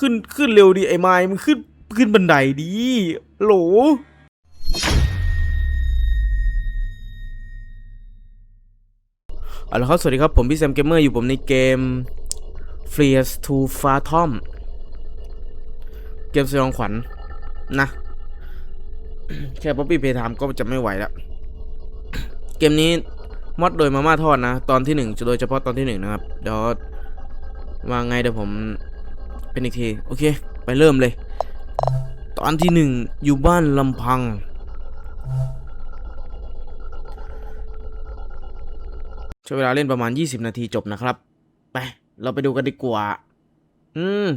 ขึ้นขึ้นเร็วดิไอ้ไม้มันขึ้นขึ้นบันไดดีโหลเอาละครับ สวัสดีครับ ผมพี่แซมเกมเมอร์อยู่ผมในเกม f r e e to Phantom เกมสยองขวัญนะ แค่ป๊อปปี้เพย์ไทม์ก็จะไม่ไหวแล้ว เกมนี้มอดโดยมาม่าทอดนะ ตอนที่หนึ่งโดยเฉพาะตอนที่หนึ่งนะครับ เดี๋ยวว่าไงเดี๋ยวผม เป็นอีกที โอเค ไปเริ่มเลย ตอนที่หนึ่งอยู่บ้านลำพัง ใช้เวลาเล่นประมาณ 20 นาทีจบนะครับ ไป เราไปดูกันดีกว่า อืม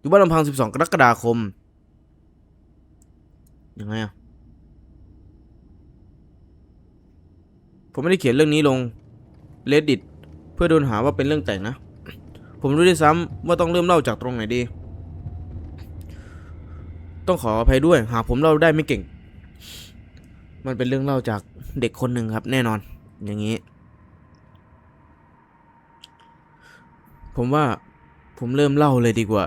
อยู่บ้านลำพัง 12 กรกฎาคม ยังไงอะผมไม่ได้เขียนเรื่องนี้ลง Reddit เพื่อโดนหาว่าเป็นเรื่องแต่งนะ ผมรู้ด้วยซ้ำว่าต้องเริ่มเล่าจากตรงไหนดี ต้องขออภัยด้วย หากผมเล่าได้ไม่เก่ง มันเป็นเรื่องเล่าจากเด็กคนหนึ่งครับ แน่นอน อย่างนี้ ผมว่าผมเริ่มเล่าเลยดีกว่า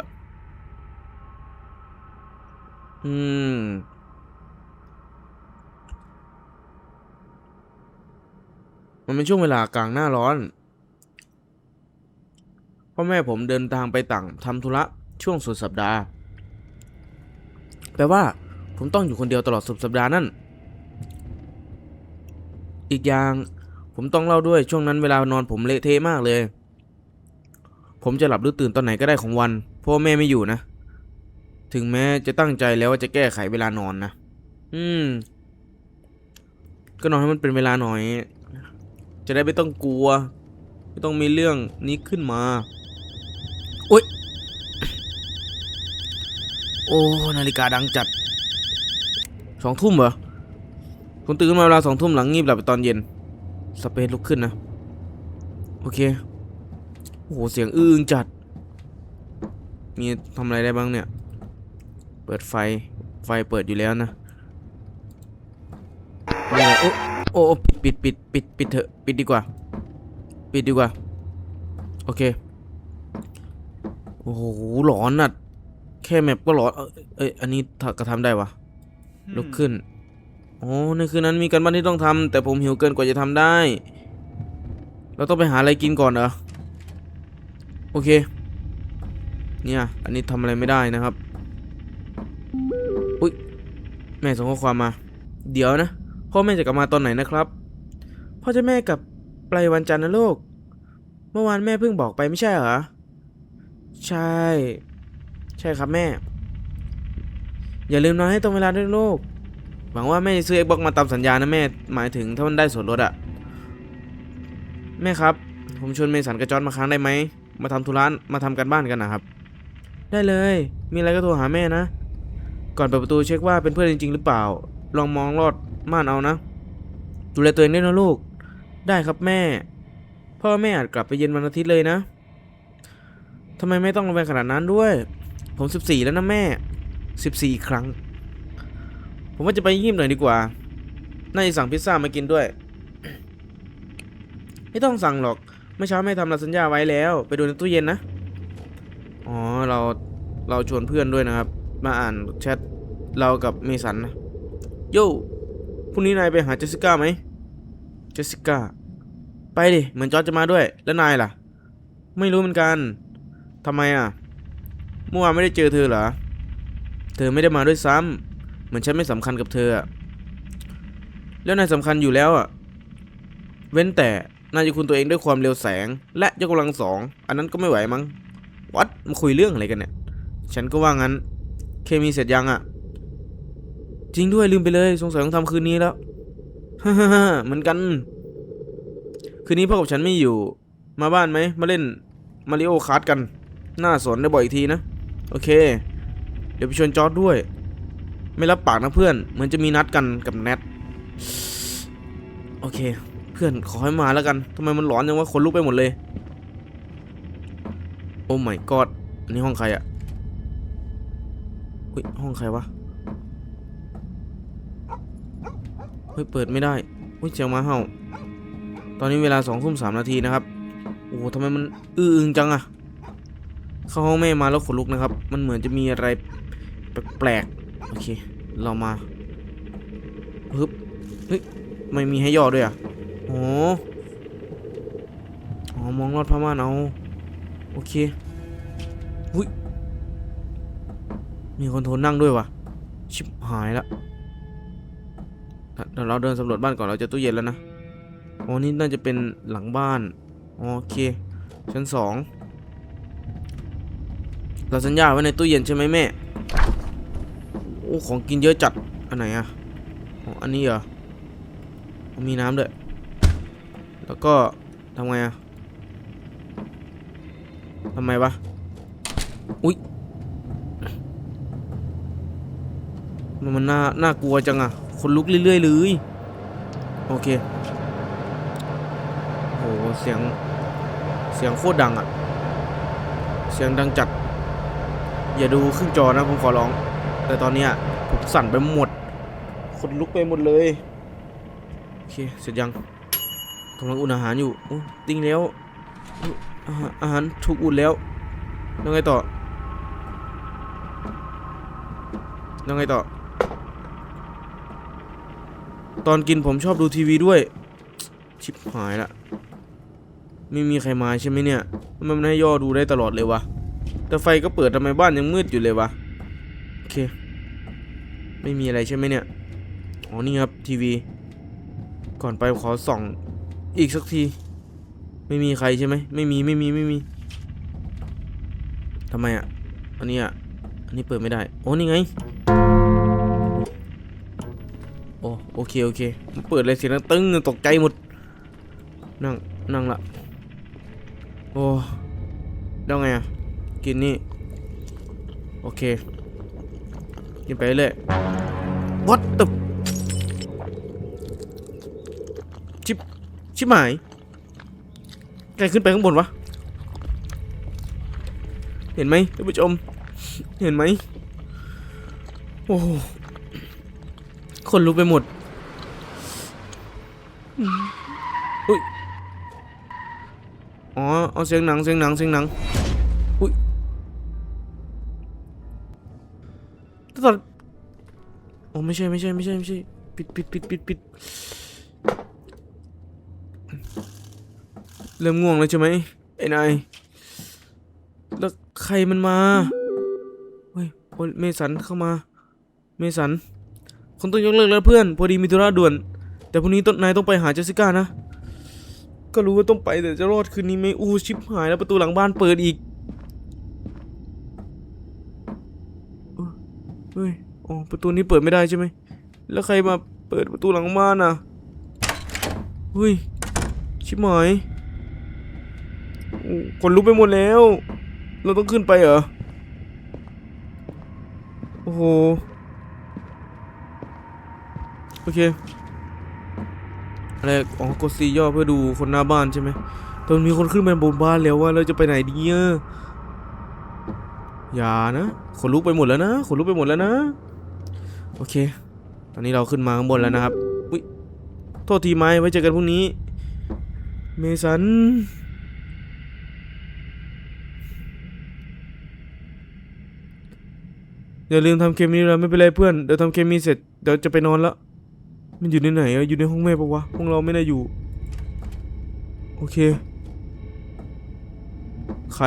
อืมมันเป็นช่วงเวลากลางหน้าร้อน พ่อแม่ผมเดินทางไปต่างทำธุระช่วงสุดสัปดาห์ แปลว่าผมต้องอยู่คนเดียวตลอดสุดสัปดาห์นั่น อีกอย่างผมต้องเล่าด้วยช่วงนั้นเวลานอนผมเละเทะมากเลย ผมจะหลับหรือตื่นตอนไหนก็ได้ของวันเพราะว่าแม่ไม่อยู่นะ ถึงแม้จะตั้งใจแล้วว่าจะแก้ไขเวลานอนนะ อืม ก็นอนให้มันเป็นเวลาหน่อย จะได้ไม่ต้องกลัว ไม่ต้องมีเรื่องนี้ขึ้นมา โอ๊ยโอ้ นาฬิกาดังจัด สองทุ่มเหรอ ผมตื่นมาเวลาสองทุ่มหลังงีบหลับไปตอนเย็น สเปซลุกขึ้นนะ โอเค โอ้โห เสียงอื้ออึงจัด มีทำอะไรได้บ้างเนี่ย เปิดไฟ ไฟเปิดอยู่แล้วนะมีอะไรโอ้โอ้โอ้ปิดปิดปิดปิดปิดเถอะ ปิดดีกว่า ปิดดีกว่า โอเค อ้โหหลอนน่ะ แค่แมปก็หลอนเอ้ยเอ้ยอันนี้ถ้ากระทำได้วะลุกขึ้นอ๋อในคืนนั้นมีการบ้านที่ต้องทำแต่ผมหิวเกินกว่าจะทำได้ เราต้องไปหาอะไรกินก่อนเหรอ โอเค เนี่ย อันนี้ทำอะไรไม่ได้นะครับ อุ้ยแม่ส่งข้อความมา เดี๋ยวนะ พ่อแม่จะกลับมาตอนไหนนะครับ พ่อจะแม่กลับไปวันจันทร์นะลูก เมื่อวานแม่เพิ่งบอกไปไม่ใช่เหรอ ใช่ ใช่ครับแม่ อย่าลืมนอนให้ตรงเวลาด้วยลูกหวังว่าแม่จะซื้อ Xbox มาตามสัญญานะแม่ หมายถึงถ้ามันได้ส่วนลดอะแม่ครับ ผมชวนเมสันกับจอร์นมาค้างได้ไหม มาทำธุระมาทำกันบ้านกันนะครับ ได้เลย มีอะไรก็โทรหาแม่นะ ก่อนเปิดประตูเช็คว่าเป็นเพื่อนจริง ๆ หรือเปล่า ลองมองลอดม่านเอานะ ดูแลตัวเองด้วยนะลูก ได้ครับแม่ พ่อแม่อาจกลับไปเย็นวันอาทิตย์เลยนะ ทำไมไม่ต้องระแวงขนาดนั้นด้วย ผมสิบสี่แล้วนะแม่สิบสี่ครั้ง ผมว่าจะไปยิ้มหน่อยดีกว่า น่าจะสั่งพิซซ่ามากินด้วย ไม่ต้องสั่งหรอก เมื่อเช้าแม่ทำลาสัญญาไว้แล้ว ไปดูในตู้เย็นนะ อ๋อ เรา เราชวนเพื่อนด้วยนะครับ มาอ่านแชทเรากับเมสันนะ โย่พรุ่งนี้นายไปหาเจสสิก้าไหม เจสสิก้า ไปดิ เหมือนจอร์จจะมาด้วย แล้วนายล่ะ ไม่รู้เหมือนกัน ทำไมอะเมื่อวานไม่ได้เจอเธอเหรอ เธอไม่ได้มาด้วยซ้ำเหมือนฉันไม่สำคัญกับเธออะแล้วนายสำคัญอยู่แล้วอะ เว้นแต่นายจะคุณตัวเองด้วยความเร็วแสง และยกกำลังสอง อันนั้นก็ไม่ไหวมั้ง วัดมาคุยเรื่องอะไรกันเนี่ย ฉันก็ว่างั้น เคมีเสร็จยังอะ จริงด้วยลืมไปเลย สงสัยต้องทำคืนนี้แล้วฮ่าฮ่าฮ่าเหมือนกัน คืนนี้พ่อกับฉันไม่อยู่ มาบ้านไหม มาเล่นมาริโอคาร์ดกัน น่าสนได้บ่อยอีกทีนะ โอเค เดี๋ยวไปชวนจอร์ดด้วย ไม่รับปากนะเพื่อน เหมือนจะมีนัดกันกับแนทโอเค เพื่อนขอให้มาแล้วกันทำไมมันหลอนจังวะคนลุกไปหมดเลย โอ้ my god อันนี้ห้องใครอะอุ้ยห้องใครวะ เฮ้ย เปิดไม่ได้อุ้ยเสียงมาเห่า ตอนนี้เวลาสองทุ่มสามนาทีนะครับ โอ้ทำไมมันอื้ออึงจังอะ เข้าห้องแม่มาแล้วขนลุกนะครับ มันเหมือนจะมีอะไรแปลกๆโอเค เรามาปึ๊บเฮ้ยไม่มีให้ย่อด้วยอะอ๋ออ๋อมองลอดผ้าม่านเอาโอเคหุ้ยมีคนโทรนั่งด้วยวะชิบหายละเดี๋ยวเราเดินสำรวจบ้านก่อนเราจะตู้เย็นแล้วนะอ๋อนี่น่าจะเป็นหลังบ้านโอเคชั้นสอง เราสัญญาไว้ในตู้เย็นใช่ไหมแม่โอ้ของกินเยอะจัดอันไหนอะอ๋ออันนี้เหรอมีน้ำด้วย แล้วก็ทำไงอะทำไมวะอุ๊ยมันมันน่าน่ากลัวจังอะคนลุกเรื่อยๆเลยโอเคโหเสียงเสียงโคตรดังอะเสียงดังจัด อย่าดูขึ้นจอนะผมขอร้อง แต่ตอนเนี้ยผมสั่นไปหมดคนลุกไปหมดเลย โอเค เสร็จยังกำลังอุ่นอาหารอยู่โอ้ติ้งแล้วอุ๊ยอาหารอาหารถูกอุ่นแล้วแล้วไงต่อแล้วไงต่อ ตอนกินผมชอบดูทีวีด้วย ชิบหายละ ไม่มีใครมาใช่ไหมเนี่ยทำไมมันให้ย่อดูได้ตลอดเลยวะ แต่ไฟก็เปิดทำไมบ้านยังมืดอยู่เลยวะ โอเค ไม่มีอะไรใช่ไหมเนี่ย อ๋อ นี่ครับทีวี ก่อนไปขอส่อง อีกสักที ไม่มีใครใช่ไหม ไม่มี ไม่มี ไม่มี ทำไมอะ อันนี้อะ อันนี้เปิดไม่ได้ โอ้ นี่ไง โอ้ โอเค โอเค เปิดเลยเสียงดังตึ้งตกใจหมด นั่ง นั่งละ โอ้ กินนี่ โอเค กินไปเรื่อย What the ชิบชิบหายใครขึ้นไปข้างบนวะ เห็นไหมท่านผู้ชม เห็นไหม โอ้โคนลุกไปหมด อุ้ย อ๋อ เอาเสียงหนัง เสียงหนัง เสียงหนัง ตอนโอ้ไม่ใช่ไม่ใช่ไม่ใช่ไม่ใช่ปิดปิดปิดปิดปิดเริ่มง่วงแล้วใช่ไหมไอ้นายแล้วใครมันมาเฮ้ยโอ้เมสันเข้ามา เมสันคงต้องยกเลิกแล้วเพื่อน พอดีมีธุระด่วน แต่พรุ่งนี้ต้นนายต้องไปหาเจสสิก้านะ ก็รู้ว่าต้องไปแต่จะรอดคืนนี้ไหมอู้ชิบหายแล้วประตูหลังบ้านเปิดอีกเอ้อเฮ้ย อ๋อประตูนี้เปิดไม่ได้ใช่ไหม แล้วใครมาเปิดประตูหลังบ้านอะเฮ้ย ชิบหายคนลุกไปหมดแล้ว เราต้องขึ้นไปเหรอ โอ้โห โอเค อะไร อ๋อ กดซีย่อเพื่อดูคนหน้าบ้านใช่ไหมตอนมีคนขึ้นมาบนบ้านแล้วว่าเราจะไปไหนดีอะอย่านะ ขนลุกไปหมดแล้วนะ ขนลุกไปหมดแล้วนะ โอเค ตอนนี้เราขึ้นมาข้างบนแล้วนะครับ อุ้ย โทษทีไหมไว้เจอกันพรุ่งนี้ เมสัน อย่าลืมทำเคมีนะไม่เป็นไรเพื่อน เดี๋ยวทำเคมีเสร็จ เดี๋ยวจะไปนอนละมันอยู่ในไหนอะอยู่ในห้องแม่ปะวะ ห้องเราไม่ได้อยู่ โอเค ใคร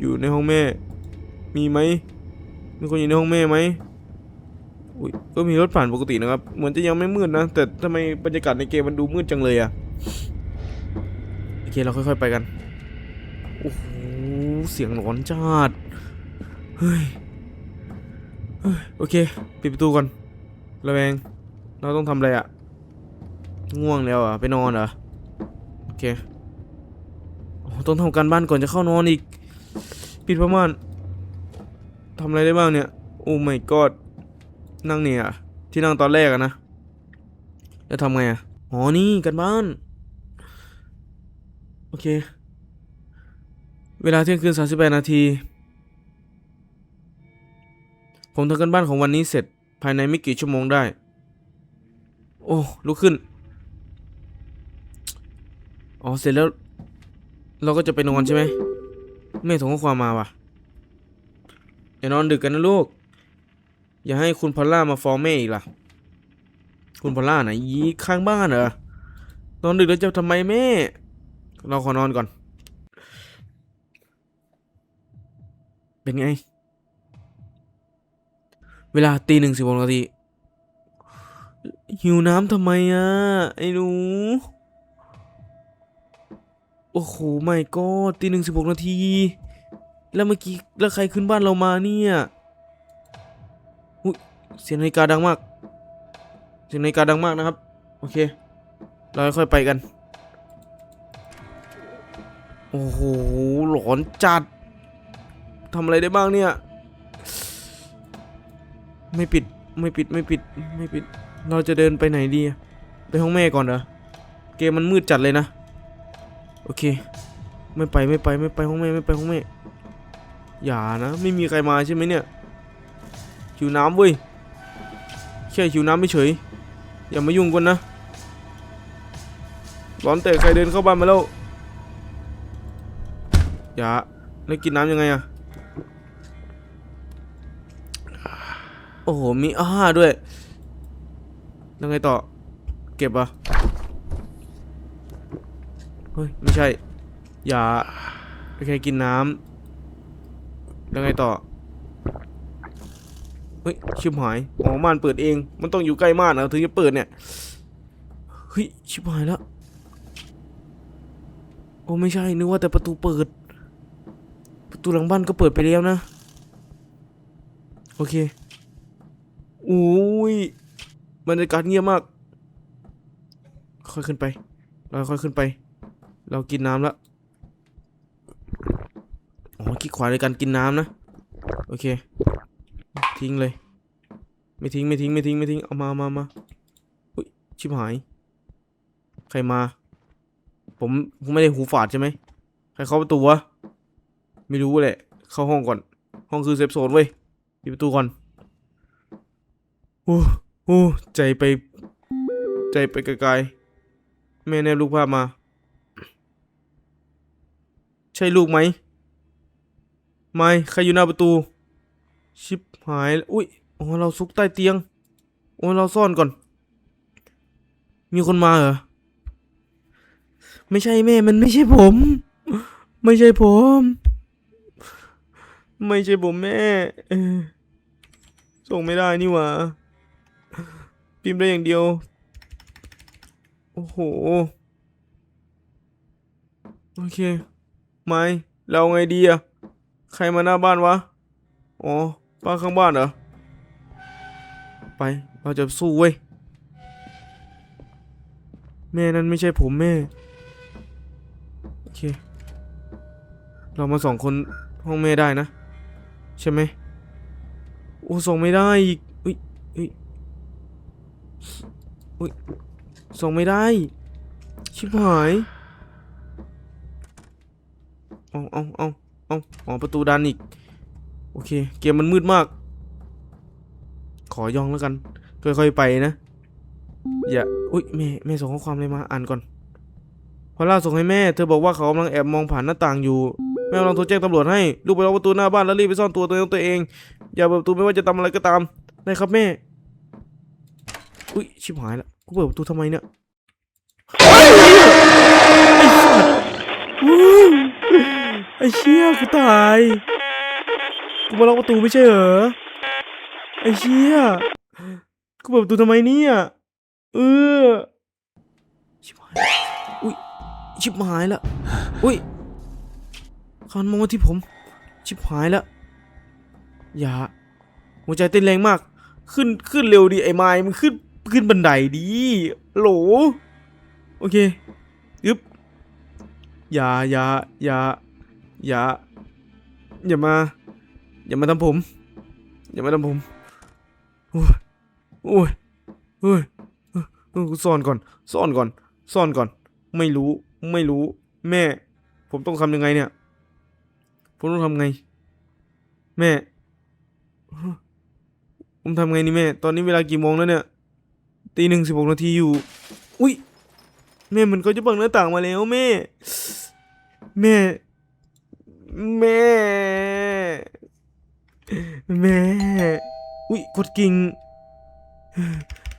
อยู่ในห้องแม่ มีไหมมีคนอยู่ในห้องแม่ไหม อุ้ยก็มีรถผ่านปกตินะครับ เหมือนจะยังไม่มืดนะ แต่ทำไมบรรยากาศในเกมมันดูมืดจังเลยอะโอเคเราค่อย ๆ ไปกัน โอ้โห เสียงหลอนจัด เฮ้ย โอเค ปิดประตูก่อน ระแวง เราต้องทำอะไรอะง่วงแล้วอะไปนอนเหรอ โอเคต้องทำการบ้านก่อนจะเข้านอนอีก ปิดผ้าม่านทำอะไรได้บ้างเนี่ย โอ้ my god นั่งเนี่ย ที่นั่งตอนแรกอะนะแล้วทำไงอะอ๋อนี่กันบ้าน โอเค เวลาเที่ยงคืน38นาที ผมทำกันบ้านของวันนี้เสร็จภายในไม่กี่ชั่วโมงได้ โอ้ลุกขึ้น อ๋อ เสร็จแล้ว เราก็จะไปนอนใช่ไหมแม่ส่งข้อความมาว่ะอย่านอนดึกกันนะลูก อย่าให้คุณพอลล่ามาฟ้องแม่อีกล่ะ คุณพอลล่าไหนยีข้างบ้านเหรอนอนดึกแล้วจะทำไมแม่ เราขอนอนก่อน เป็นไง เวลาตีหนึ่งสิบหกนาทีหิวน้ำทำไมอะ ไอ้หนู โอ้โหไม่ก็ตีหนึ่งสิบหกนาที แล้วเมื่อกี้ แล้วใครขึ้นบ้านเรามาเนี่ยอุ๊ย เสียงนาฬิกาดังมาก เสียงนาฬิกาดังมากนะครับ โอเค เราค่อยๆไปกัน โอ้โห หลอนจัดทำอะไรได้บ้างเนี่ย ไม่ปิด ไม่ปิด ไม่ปิด ไม่ปิด เราจะเดินไปไหนดีอะไปห้องแม่ก่อนเหรอ เกมมันมืดจัดเลยนะ โอเค ไม่ไป ไม่ไป ไม่ไปห้องแม่ ไม่ไปห้องแม่ อย่านะ ไม่มีใครมาใช่ไหมเนี่ย หิวน้ำเว้ย แค่หิวน้ำไม่เฉย อย่ามายุ่งกันนะ ร้อนแต่ใครเดินเข้าบ้านมาแล้ว อย่า แล้วกินน้ำยังไงอะโอ้โห มีอ้าด้วยแล้วไงต่อ เก็บอะเฮ้ย ไม่ใช่ อย่าแค่กินน้ำแล้วไงต่อ เฮ้ยชิบหายอ๋อม่านเปิดเอง มันต้องอยู่ใกล้ม่านนะถึงจะเปิดเนี่ยเฮ้ยชิบหายแล้วโอ้ไม่ใช่นึกว่าแต่ประตูเปิด ประตูหลังบ้านก็เปิดไปแล้วนะ โอเคอุ้ยบรรยากาศเงียบมาก ค่อยขึ้นไป เราค่อยขึ้นไป เรากินน้ำแล้วอ๋อคลิกขวาในการกินน้ำนะ โอเค ทิ้งเลย ไม่ทิ้งไม่ทิ้งไม่ทิ้งไม่ทิ้งเอามามาเอามาอุ้ยชิบหาย ใครมา ผมผมไม่ได้หูฝาดใช่ไหมใครเข้าประตูวะไม่รู้แหละ เข้าห้องก่อน ห้องคือเซฟโซนเว้ยปิดประตูก่อนโอ้โอ้ใจไป ใจไปไกลๆแม่แนบลูกภาพมา ใช่ลูกไหม ไม่ ใครอยู่หน้าประตู ชิบหายแล้วอุ้ยโอ้เราซุกใต้เตียง โอ้เราซ่อนก่อน มีคนมาเหรอ ไม่ใช่แม่ มันไม่ใช่ผม ไม่ใช่ผม ไม่ใช่ผมแม่ ส่งไม่ได้นี่หว่า พิมพ์ได้อย่างเดียว โอ้โห โอเค ไม่ เราไงดีอะใครมาหน้าบ้านวะ อ๋อ ป้าข้างบ้านเหรอ ไปเราจะสู้เว้ย แม่นั้นไม่ใช่ผมแม่ โอเค เรามาสองคนห้องแม่ได้นะ ใช่ไหม โอ้ส่งไม่ได้อีกอุ้ยอุ้ยอุ้ยส่งไม่ได้ ชิบหาย เอาเอาเอาเอาอ๋อประตูดันอีก โอเค เกมมันมืดมาก ขอย่องแล้วกัน ค่อยๆไปนะ อย่า อุ้ยแม่แม่ส่งข้อความอะไรมาอ่านก่อนพอล่าส่งให้แม่ เธอบอกว่าเขากำลังแอบมองผ่านหน้าต่างอยู่ แม่กำลังโทรแจ้งตำรวจให้ ลูกไปล็อกประตูหน้าบ้านแล้วรีบไปซ่อนตัวตัวเองตัวเอง อย่าเปิดประตูไม่ว่าจะทำอะไรก็ตาม ได้ครับแม่ อุ้ยชิบหายละ กูเปิดประตูทำไมเนี่ยไอ้เชี่ยกูตาย กูมาล็อกประตูไม่ใช่เหรอ ไอ้เชี่ยกูเปิดประตูทำไมเนี่ย เออ ชิบหาย อุ้ย ชิบหายละ อุ้ยเขาหันมองมาที่ผม ชิบหายละ อย่า หัวใจเต้นแรงมาก ขึ้น ขึ้นเร็วดิไอ้ไม้มันขึ้น ขึ้นบันไดดีโหล โอเคยึบอย่าอย่าอย่าอย่าอย่ามา อย่ามาทำผม อย่ามาทำผมโอ้ยโอ้ยโอ้ยเออเออซ่อนก่อน ซ่อนก่อน ซ่อนก่อน ไม่รู้ ไม่รู้ แม่ ผมต้องทำยังไงเนี่ย ผมต้องทำไง แม่ ผมทำไงนี่แม่ ตอนนี้เวลากี่โมงแล้วเนี่ย ตีหนึ่งสิบหกนาทีอยู่ อุ้ย แม่มันก็จะเปิดหน้าต่างมาแล้วแม่ แม่ แม่ แม่ อุ้ยกดกิ่ง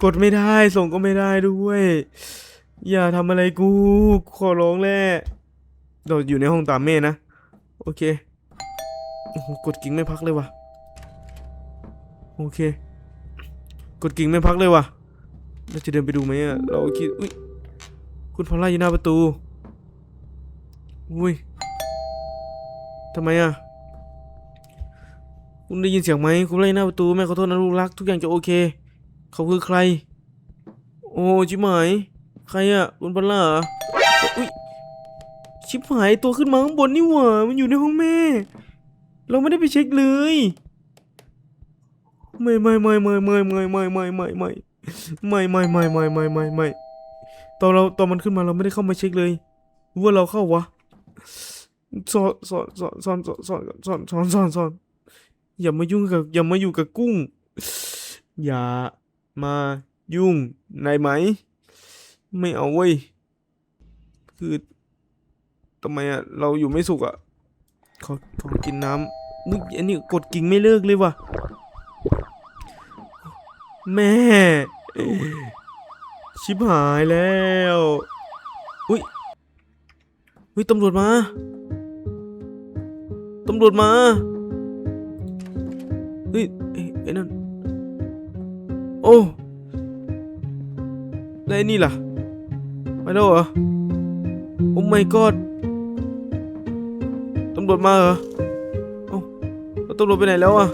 กดไม่ได้ ส่งก็ไม่ได้ด้วย อย่าทำอะไรกู ขอร้องแหละเราอยู่ในห้องตามแม่นะ โอเค โอ้โห กดกิ่งไม่พักเลยว่ะ โอเค กดกิ่งไม่พักเลยว่ะ เราจะเดินไปดูไหมอะเราคิด อุ้ย คุณพอลล่าอยู่หน้าประตู อุ้ยทำไมอะ คุณได้ยินเสียงไหมคุณไล่หน้าประตูแม่ขอโทษนะลูกรัก ทุกอย่างจะโอเค เขาคือใคร โอ้ชิบหายใครอะคุณพอลล่าเหรออุ้ยชิบหายตัวขึ้นมาข้างบนนี่หว่ามันอยู่ในห้องแม่ เราไม่ได้ไปเช็คเลยไม่ไม่ไม่ไม่ไม่ไม่ไม่ไม่ไม่ไม่ไม่ไม่ไม่ไม่ไม่ไม่ไม่ไม่ตอนเราตอนมันขึ้นมาเราไม่ได้เข้ามาเช็คเลยว่าเราเข้าวะสอนสอนสอนสอนสอนสอนสอนสอนสอน อย่ามายุ่งกับ อย่ามาอยู่กับกุ้ง อย่ามายุ่งนายไหม ไม่เอาเว้ย คือทำไมอะเราอยู่ไม่สุขอะขอขอกินน้ำมึงอันนี้กดกิ่งไม่เลิกเลยว่ะ แม่ ชิบหายแล้ว อุ้ยอุ้ยตำรวจมา ตำรวจมา เฮ้ยไอ้นั่น โอ้แล้วไอ้นี่ล่ะไปแล้วเหรอ โอ้ my god ตำรวจมาเหรอ เอ้าแล้วตำรวจไปไหนแล้วอะ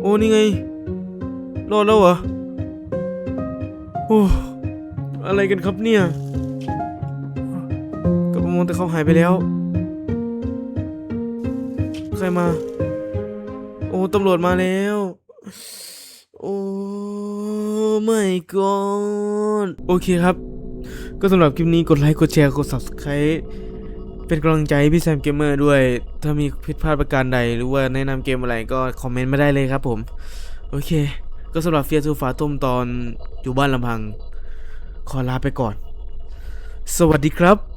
โอ้ นี่ไง รอดแล้วเหรอ โอ้ อะไรกันครับเนี่ยกลับมามงแต่เขาหายไปแล้ว ใครมา อ้ตำรวจมาแล้ว โอ้ my god โอเคครับ ก็สำหรับคลิปนี้กดไลค์กดแชร์กด subscribe เป็นกำลังใจให้พี่แซมเกมเมอร์ด้วย ถ้ามีผิดพลาดประการใด หรือว่าแนะนำเกมอะไรก็คอมเมนต์มาได้เลยครับผม โอเค ก็สำหรับเฟียทูฝาต้มตอนอยู่บ้านลำพัง ขอลาไปก่อน สวัสดีครับ